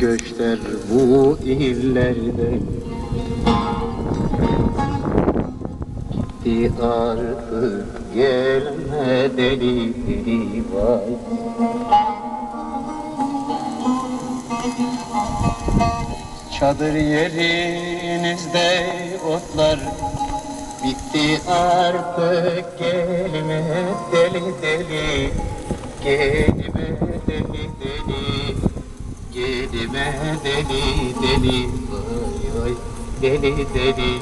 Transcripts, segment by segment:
göçler bu illerde. Gitti artık gelme deli vay Çadır yerinizde otlar. Bitti artık gelme deli deli. Gelme deli deli Gelme deli deli Vay vay deli deli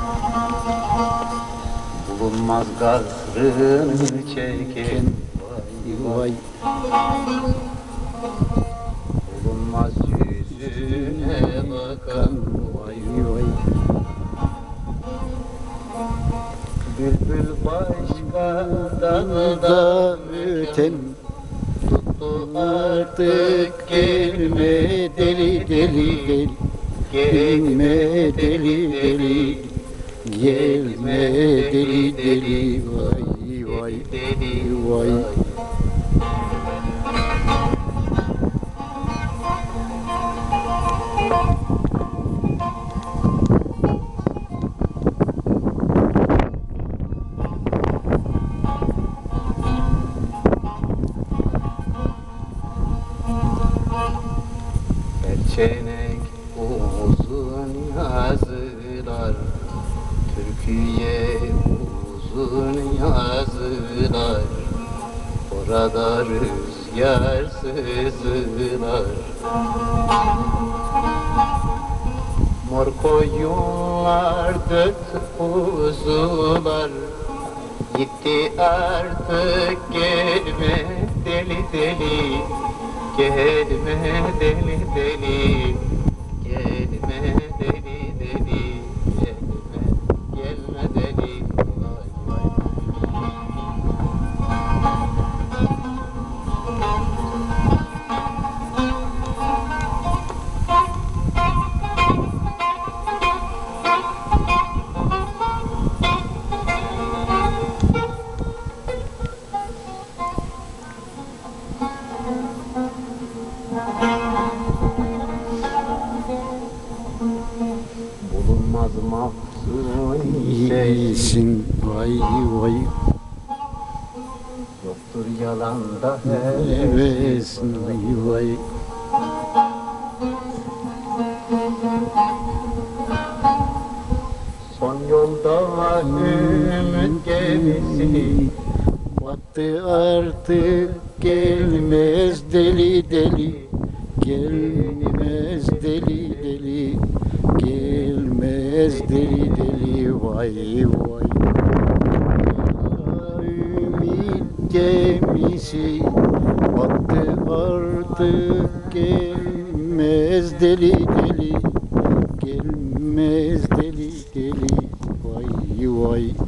Bulunmaz gazrını çeken Vay vay. Bulunmaz yüzüne bakan Vay vay. Bülbül başka dalda öten Tuttu artık gelme deli deli deli Gelme deli deli Gelme deli deli Vay vay deli vay Perçenek uzun yazılar Türkiye uzun yazılar Orada rüzgar sızılar. Mor koyunlar döktü kuzular Gitti artık gelme deli deli Gelme deli deli Gelme Şey İyisin vay vay. Yoktur yalanda Hevesin vay vay. Son yolda ümit gemisi. Battı artık gelmez deli deli. Gelmez deli deli. Gelmez deli deli vay vay. Ümit gemisi Battı artık gelmez. Deli deli Gelmez. Deli deli Vay vay